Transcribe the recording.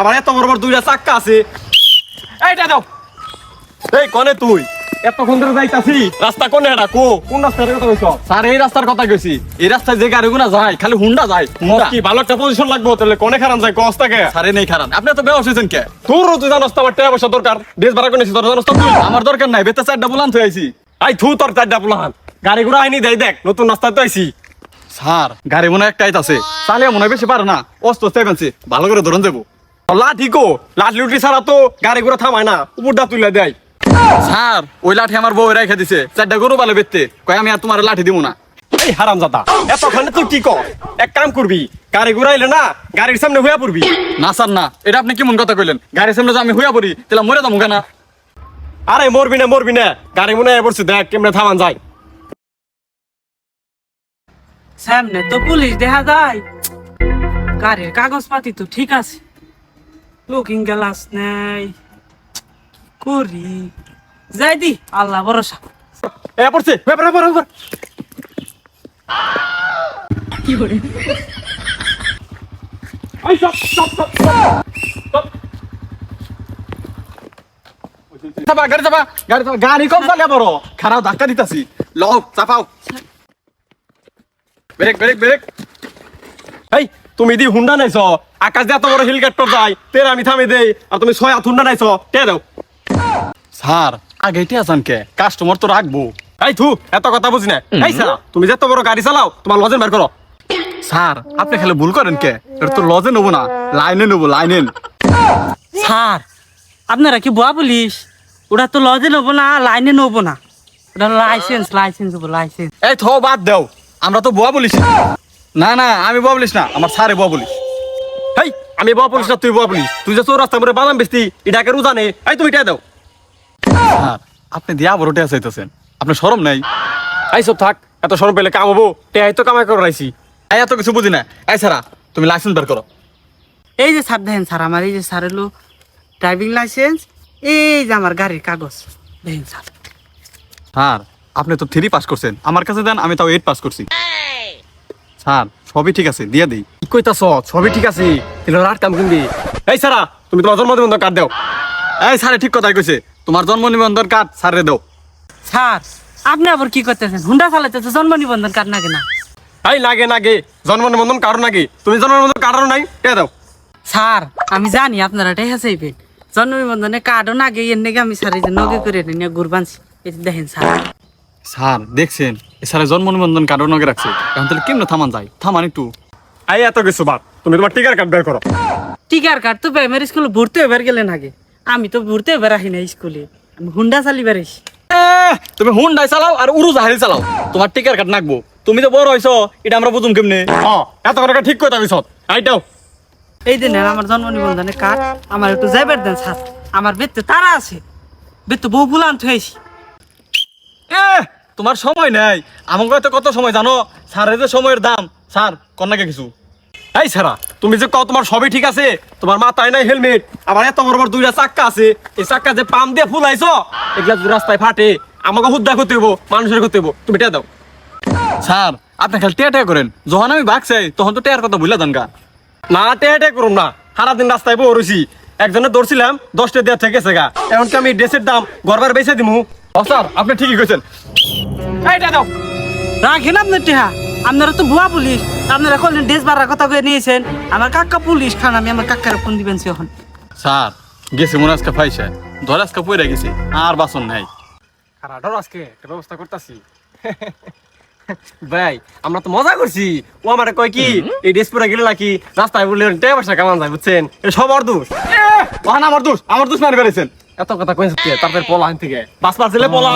আমার এত বড় বড় দুইটা চাক্কা আছে। এইটা দাও। এই কনে তুই? এতক্ষণ ধরে যাইতাছি। রাস্তা কোনে এটা? কো? কোন রাস্তার কথা কইছ? স্যার এই রাস্তার কথা কইছি। এই রাস্তায় যে যায় খালি হুন্ডা যায়। কি ভালো একটা পজিশন লাগবে? তাহলে কোনে যায়? কস্তাকে স্যার এই নেই খারান। আপনি তো বেহস হয়েছেন কে? তোর তুই জানোস তো আমার টাকা পয়সা দরকার। দেশ ভাড়া করে নিছিস তোর জানোস তো আমার দরকার নাই বেতে চারটা বুলান থই আইছি। আই থু তোর চারটা পুলাহান গাড়ি ঘোড়া আইনি দেই দেখ নতুন রাস্তায় তো আইছি। স্যার গাড়ি মনে একটাই আছে। চালিয়ে মনে বেশি পারে না। অস্ত ভালো করে ধরুন দেবো। লাঠি কো। লাঠি লুটি ছাড়া তো গাড়ি ঘোড়া থামায় না। উপরটা তুলে দেয়। স্যার ওই লাঠি আমার বউ রেখে দিছে। চারটা গরু বালে বেতে কয় আমি আর তোমার লাঠি দিব না। এই হারাম জাতা এতখানে তুই কি কর? এক কাম করবি গাড়ি ঘোড়া এলে না গাড়ির সামনে হইয়া পড়বি। না স্যার না। এটা আপনি কেমন কথা কইলেন? গাড়ির সামনে যে আমি হইয়া পড়ি তাহলে মরে যাব কেনা? আরে মরবি না মরবি না। গাড়ি মনে হয় পড়ছে দেখ কেমনে থামান যায়। সামনে তো পুলিশ দেখা যায়। গাড়ির কাগজপাতি তো ঠিক আছে। লুকিং গ্লাস নেই করি যাই দি আল্লাহ ভরসা এ পড়ছে। ব্যাপার ব্যাপার ব্যাপার এই stop, stop, stop, stop, stop. চাপা গাড়ি চাপা গাড়ি চাপা গাড়ি কম চালিয়ে বড়। খারাপ ধাক্কা দিতাছি। লও চাপাও। ব্রেক ব্রেক ব্রেক এই তুমি দি হুন্ডা নাইছ আকাশ দিয়ে এত বড় হেলিকপ্টার যায় তের আমি থামে দেই আর তুমি ছয় হাত হুন্ডা নাইছ তে দাও। স্যার আগে আছেন কে? কাস্টমার তো রাখব এই থু এত কথা বুঝি না এই সারা তুমি যে এত বড় গাড়ি চালাও তোমার লজেন বের করো স্যার আপনি খালি ভুল করেন কে? এটা তো লজে নেব না লাইনে নেব লাইনে স্যার আপনারা কি বুয়া পুলিশ? ওটা তো লজে নেব না লাইনে নেব না। ওটা লাইসেন্স লাইসেন্স লাইসেন্স এই থো বাদ দেও। আমরা তো বুয়া বলিস না না আমি বুয়া বলিস না আমার স্যারে বুয়া বলিস এই আমি বাবা পুলিশ না তুই বাবা পুলিশ। তুই যে চোর রাস্তা মরে বাদাম বেচতি এটাকে রোজানে এই তুমি এটা দাও। আপনি দিয়া বড়টে চাইতেছেন। আপনি সরম নাই? এই সব থাক এত সরম পেলে কাম হব টেহাই তো কামাই করে রাইছি। এই এত কিছু বুঝি না। এই সারা তুমি লাইসেন্স বের করো। এই যে স্যার দেখেন স্যার আমার এই যে স্যার এলো ড্রাইভিং লাইসেন্স এই যে আমার গাড়ির কাগজ। দেখেন স্যার। স্যার আপনি তো থ্রি পাস করছেন। আমার কাছে দেন আমি তাও এইট পাস করছি। স্যার সবই ঠিক আছে দিয়ে দিই। কি কইতাছ? ছবি ঠিক আছে তাহলে রাত কাম কিনবি? এই সারা তুমি তোমার জন্মদিন কার্ড দাও। এই স্যারে ঠিক কথাই কইছে। তোমার জন্ম নিবন্ধন কার্ড স্যারে দাও। স্যার আপনি আবার কি করতেছেন? হুন্ডা চালাতে তো জন্ম নিবন্ধন কার্ড নাকি না? এই লাগে নাগে জন্ম নিবন্ধন কারও নাকি তুমি জন্ম নিবন্ধন কারও নাই তে দাও? স্যার আমি জানি আপনারা টেহা চাইবেন। জন্ম নিবন্ধনে কার্ডও নাগে এর নাকি আমি স্যার এই যে নগে করে নিয়ে গুরবানছি এই দেখেন স্যার। স্যার দেখছেন? এ স্যারে জন্ম নিবন্ধন কার্ড নগে রাখছে। এখন তাহলে কেমনে থামান যায়? থামান একটু। এই এত কিছু বাদ। তুমি তোমার টিকার কার্ড বের করো। টিকার কার্ড তো প্রাইমারি স্কুলে ভর্তি হবার গেলেন আগে। আমি তো ভর্তি হবার আহি না স্কুলে। আমি হুন্ডা চালিবার আইসি এ, তুমি হুন্ডাই চালাও আর উরু জাহারি চালাও। তোমার টিকার কার্ড নাকবো তুমি তো বড় হইছো এটা আমরা বুঝুম কেমনে? এত করে ঠিক কইতা বিছত এই দাও। এই দিন আমার জন্ম নিবন্ধনে কার্ড আমার একটু যাইবার দেন স্যার। আমার বেতে তারা আছে। বেতে বহু বুলান্ত হয়েছি এ তোমার সময় নেই। আমাকে তো কত সময় জানো? স্যারের যে সময়ের দাম। স্যার, কন্যাকে কিছু। এই সারা, তুমি যে কও তোমার সবই ঠিক আছে? তোমার মাথায় নাই হেলমেট। আবার এত বড় বড় দুইটা চাক্কা আছে। এই চাক্কা যে পাম দিয়ে ফুলাইছো, এগুলা রাস্তায় ফাটে, আমাকে হুদ্দা করতে হইব, মানুষের করতে হইব। তুমি টা দাও। স্যার, আপনি খালি টেয়া টেয়া করেন। যখন আমি চাই, তখন তো টেয়ার কথা বুঝলা জানগা না টেহে টে করুন না। সারাদিন রাস্তায় বউ রয়েছি একজনে ধরছিলাম দশটা দেওয়ার থেকে গেছে গা। এমনকি আমি ড্রেসের দাম গড়বার বেঁচে দিমু। ও স্যার, আপনি ঠিকই কইছেন। এইটা দাও রাখেন আপনার টেহা আপনারা তো ভুয়া পুলিশ। আপনারা কলেন দেশ বাড়ার কথা কয়ে নিয়েছেন? আমার কাকা পুলিশ খান আমি আমার কাকার ফোন দিবেন এখন স্যার গেছে মনে আজকে ফাইসা। ধরে আজকে পড়ে গেছে আর বাসন নাই। খারাপ আজকে একটা ব্যবস্থা করতেছি। ভাই আমরা তো মজা করছি। ও আমার কয় কি এই ড্রেস পরে গেলে নাকি রাস্তায় বললে টাকা পয়সা কামান যায় বুঝছেন? এটা সবার দোষ। ওহান আমার দোষ আমার দোষ মারি বেড়েছেন এত কথা কইছে তারপর পলা আনতে থেকে। বাস পারছিলে পলা।